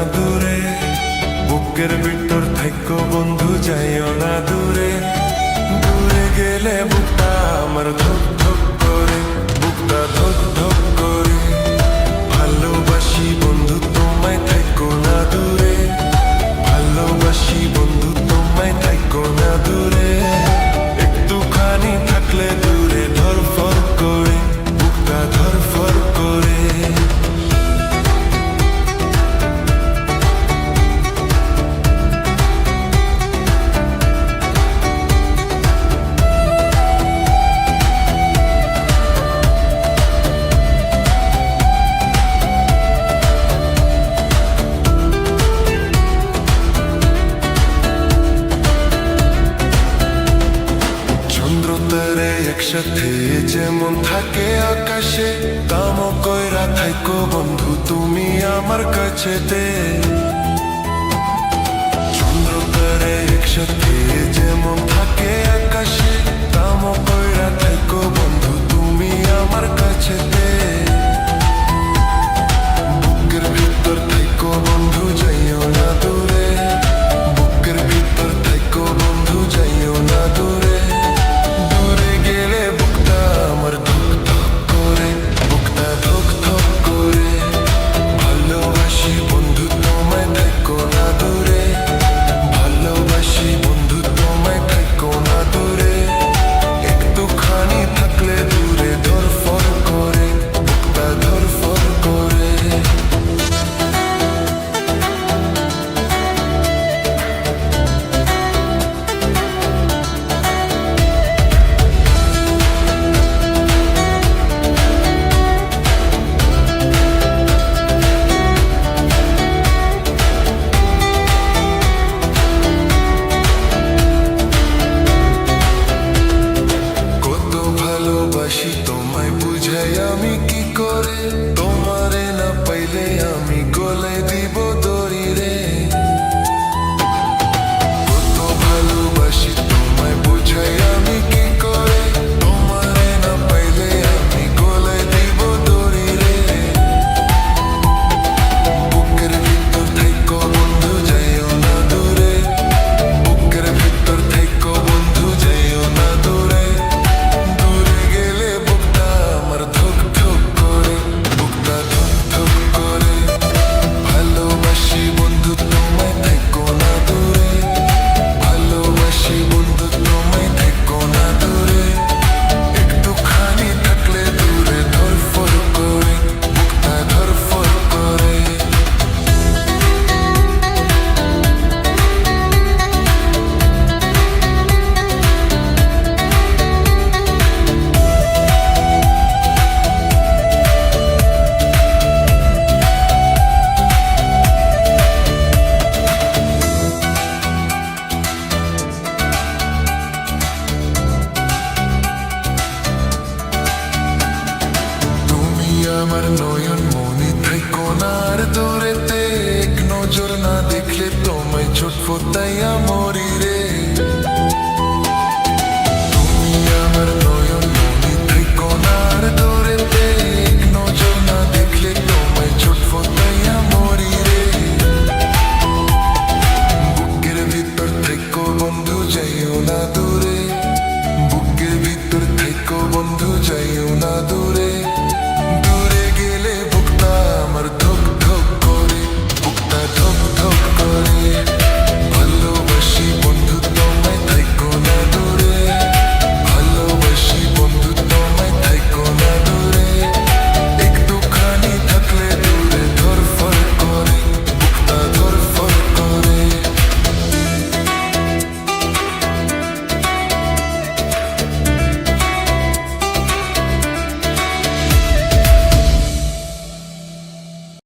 না দূরে বুকের ভিতর থাকো বন্ধু যাইও না দূরে। দূরে গেলে বুকটা আমার থাকে আকাশে দামও কয়রা থাকো বন্ধু তুমি আমার কাছেতে। চন্দ্র করে একসাথে আমার নয়ন মনে থেকো না, আর দূরেতে এক নজর না দেখলে তোমায় ছুটবো তাই আমরি রে।